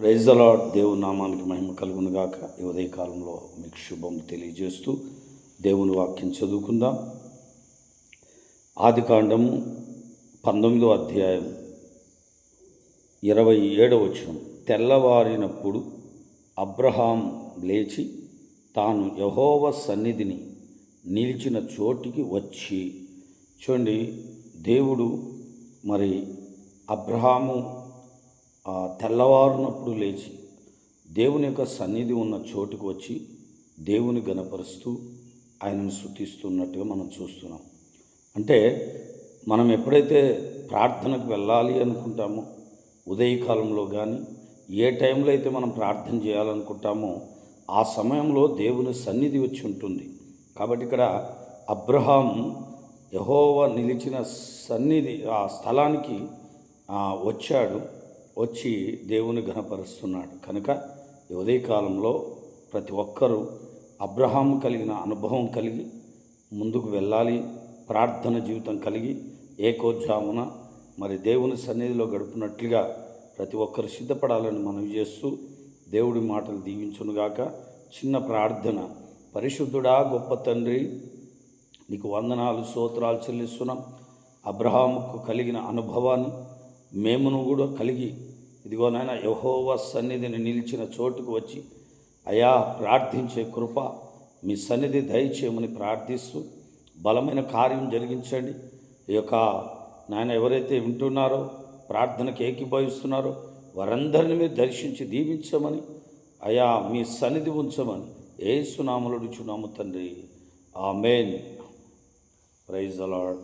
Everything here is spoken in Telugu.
ప్రైజ్ అలాడ్ దేవుని నామానికి మహిమ కలుగును గాక ఈ ఉదయకాలంలో మీకు శుభం తెలియజేస్తూ దేవుని వాక్యం చదువుకుందాం. ఆది కాండము పంతొమ్మిదో అధ్యాయం ఇరవై ఏడవ వచ్చిన తెల్లవారినప్పుడు అబ్రహాం లేచి తాను యహోవ సన్నిధిని నిలిచిన చోటికి వచ్చి చూడండి దేవుడు మరి అబ్రహాము తెల్లవారునప్పుడు లేచి దేవుని యొక్క సన్నిధి ఉన్న చోటుకు వచ్చి దేవుని గనపరుస్తూ ఆయనను శుతిస్తున్నట్టుగా మనం చూస్తున్నాం. అంటే మనం ఎప్పుడైతే ప్రార్థనకు వెళ్ళాలి అనుకుంటామో ఉదయకాలంలో కానీ ఏ టైంలో అయితే మనం ప్రార్థన చేయాలనుకుంటామో ఆ సమయంలో దేవుని సన్నిధి వచ్చి ఉంటుంది. కాబట్టి ఇక్కడ అబ్రహాం యహోవ నిలిచిన సన్నిధి ఆ స్థలానికి వచ్చాడు. వచ్చి దేవుని ఘనపరుస్తున్నాడు కనుక ఈ ఉదయకాలంలో ప్రతి ఒక్కరూ అబ్రహాం కలిగిన అనుభవం కలిగి ముందుకు వెళ్ళాలి. ప్రార్థన జీవితం కలిగి ఏకోజామున మరి దేవుని సన్నిధిలో గడుపునట్లుగా ప్రతి ఒక్కరు సిద్ధపడాలని మనవి చేస్తూ దేవుడి మాటలు దీవించునుగాక చిన్న ప్రార్థన. పరిశుద్ధుడా గొప్ప తండ్రి నీకు వందనాలు స్తోత్రాలు చెల్లిస్తున్నాం. అబ్రహాముకు కలిగిన అనుభవాన్ని మేమును కూడా కలిగి ఇదిగో నాయన యహోవ సన్నిధిని నిలిచిన చోటుకు వచ్చి అయా ప్రార్థించే కృప మీ సన్నిధి దయచేయమని ప్రార్థిస్తూ బలమైన కార్యం జరిగించండి. ఈ యొక్క నాయన ఎవరైతే వింటున్నారో ప్రార్థనకు ఏకీభవిస్తున్నారో వారందరిని మీరు దర్శించి దీవించమని అయా మీ సన్నిధి ఉంచమని ఏసునామలుడుచున్నాము తండ్రి. ఆ మెయిన్ ప్రైజ్ అలాడ్